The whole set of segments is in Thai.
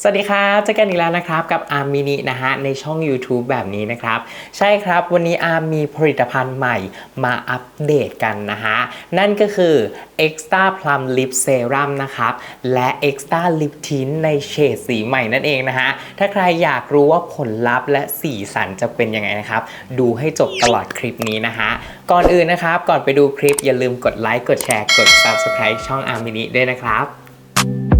สวัสดีครับเจอกันอีกแล้วนะครับกับอาร์มมินินะฮะในช่อง YouTube แบบนี้นะครับ ใช่ครับวันนี้อาร์มมีผลิตภัณฑ์ใหม่มาอัปเดตกันนะฮะ นั่นก็คือ Extra Plum Lip Serum นะครับ และ Extra Lip Tint ในเฉดสีใหม่นั่นเองนะฮะ ถ้าใครอยากรู้ว่าผลลัพธ์และสีสันจะเป็นยังไงนะครับ ดูให้จบตลอดคลิปนี้นะฮะ ก่อนอื่นนะครับ ก่อนไปดูคลิปอย่าลืมกดไลค์กดแชร์กด Subscribe ช่องอาร์มมินิด้วยนะครับ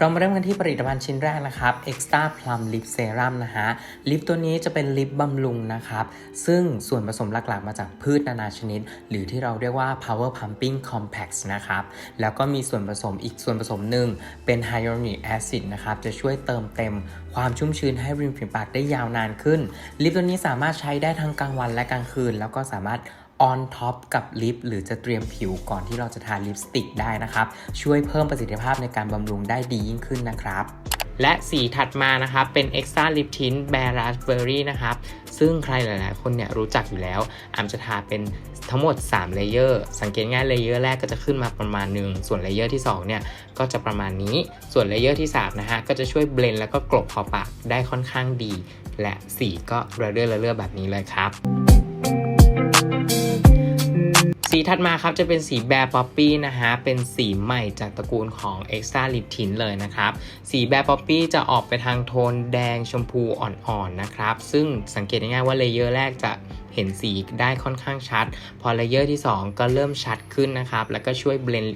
เรามาเริ่มกันที่ผลิตภัณฑ์ชิ้นแรกนะครับ Extra Plum Lip Serum นะฮะ ลิปตัวนี้จะเป็นลิปบำรุงนะครับ ซึ่งส่วนผสมหลักๆ มาจากพืชนานาชนิด หรือที่เราเรียกว่า Power Pumping Complex นะครับ แล้วก็มีส่วนผสมอีกส่วนผสมหนึ่งเป็น Hyaluronic Acid นะครับ จะช่วยเติมเต็มความชุ่มชื้นให้ริมฝีปากได้ยาวนานขึ้น ลิปตัวนี้สามารถใช้ได้ทั้งกลางวันและกลางคืน แล้วก็สามารถ ออนท็อปกับลิปหรือจะเตรียมผิวก่อนที่เราจะทาลิปสติกได้นะครับ ช่วยเพิ่มประสิทธิภาพในการบำรุงได้ดียิ่งขึ้นนะครับ และสีถัดมานะครับ เป็น Extra Lip Tint Bare Raspberry นะครับ ซึ่งใครหลาย ๆ คนเนี่ยรู้จักอยู่แล้วอามจะทาเป็นทั้งหมด3เลเยอร์สังเกตง่ายเลเยอร์แรกก็จะขึ้นมาประมาณหนึ่งส่วนเลเยอร์ที่2เนี่ยก็จะประมาณนี้ ส่วนเลเยอร์ที่3นะฮะก็จะช่วยเบลนแล้วก็กลบขอบปากได้ค่อนข้างดี และสีก็ระเรื่อระเรื่อแบบนี้เลยครับ สีถัดมาครับจะเป็นสีแบร์ป๊อปปี้นะฮะ เป็นสีใหม่จากตระกูลของ Extra Lip Tint เลยนะครับ สีแบร์ป๊อปปี้จะออกไปทางโทนแดงชมพูอ่อนๆนะครับ ซึ่งสังเกตง่ายๆว่าเลเยอร์แรกจะเห็นสีได้ค่อนข้างชัด พอเลเยอร์ที่ 2 ก็เริ่มชัดขึ้นนะครับ แล้วก็ช่วยเบลน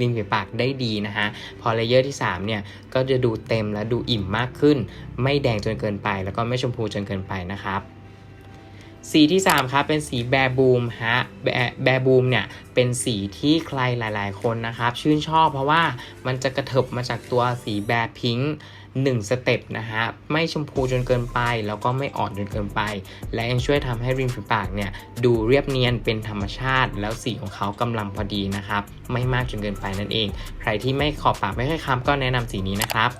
ริมฝีปากได้ดีนะฮะ พอเลเยอร์ที่ 3 เนี่ย ก็จะดูเต็มและดูอิ่มมากขึ้น ไม่แดงจนเกินไป แล้วก็ไม่ชมพูจนเกินไปนะครับ สีที่ 3 ครับ เป็นสีแบรบูมฮะแบร์แบบูมเนี่ยเป็นสีที่ใครหลาย ๆ คนนะครับ ชื่นชอบเพราะว่ามันจะกระเถิบมาจากตัวสีแบร์พิงค์หนึ่งสเต็ปนะฮะ ไม่ชมพูจนเกินไป แล้วก็ไม่อ่อนจนเกินไป และยังช่วยทำให้ริมฝีปากเนี่ย ดูเรียบเนียนเป็นธรรมชาติ แล้วสีของเขากำลังพอดีนะครับ ไม่มากจนเกินไปนั่นเอง ใครที่ไม่ขอบปากไม่ค่อยค้ำก็แนะนำสีนี้นะครับ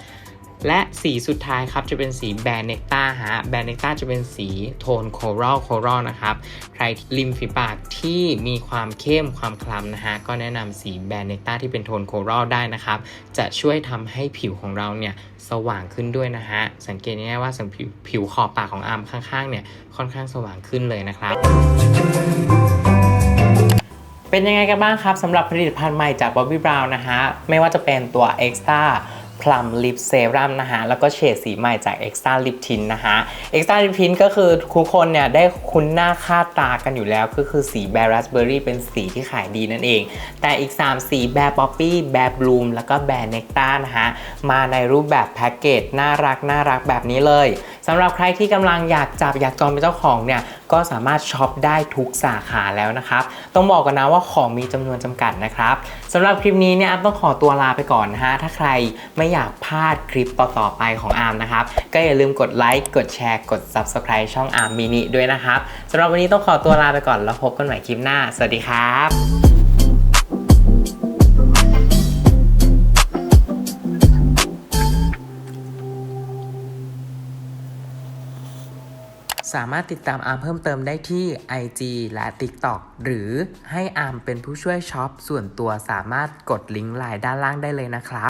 และสีสุดท้ายครับจะเป็นสีแบนเนกตาฮะแบนเนกตาจะเป็นสีโทนโครัลโครัลนะครับใครริมฝีปากที่มีความเข้มความคล้ำนะฮะก็แนะนำสีแบนเนกตาที่เป็นโทนโครัลได้นะครับจะช่วยทำให้ผิวของเราเนี่ยสว่างขึ้นด้วยนะฮะสังเกตง่ายๆว่าสังผิวผิวขอบปากของอาร์มข้างๆเนี่ยค่อนข้างสว่างขึ้นเลยนะครับเป็นยังไงกันบ้างครับสำหรับผลิตภัณฑ์ใหม่จาก Bobbi Brown นะฮะ ไม่ว่าจะเป็นตัว Extra Plum Lip Serum นะฮะ แล้วก็เฉดสีใหม่จาก Extra Lip Tint นะฮะ Extra Lip Tint ก็คือทุกคนเนี่ยได้คุ้นหน้าค่าตากันอยู่แล้วก็คือสี Bare Raspberry เป็นสีที่ขายดีนั่นเอง แต่อีก 3 สี Bare Poppy Bare Bloom แล้วก็ Bare Nectar นะฮะ มาในรูปแบบแพ็กเกจน่ารักน่ารักแบบนี้เลยสำหรับใครที่กำลังอยากจับอยากจองเป็นเจ้าของเนี่ยก็สามารถช็อปได้ทุกสาขาแล้วนะครับ ต้องบอกกันนะว่าของมีจำนวนจำกัดนะครับสำหรับคลิปนี้เนี่ยอาร์มต้องขอตัวลาไปก่อนนะฮะถ้าใครไม่อยากพลาดคลิปต่อๆไปของอาร์มนะครับ ก็อย่าลืมกดไลค์กดแชร์กด Subscribe ช่องอาร์มมินิด้วยนะครับสำหรับวันนี้ต้องขอตัวลาไปก่อนแล้วพบกันใหม่คลิปหน้า สวัสดีครับสามารถติดตามอาร์มเพิ่มเติมได้ที่ IG และ TikTok หรือให้อาร์มเป็นผู้ช่วยช็อปส่วนตัวสามารถกดลิงก์ไลน์ด้านล่างได้เลยนะครับ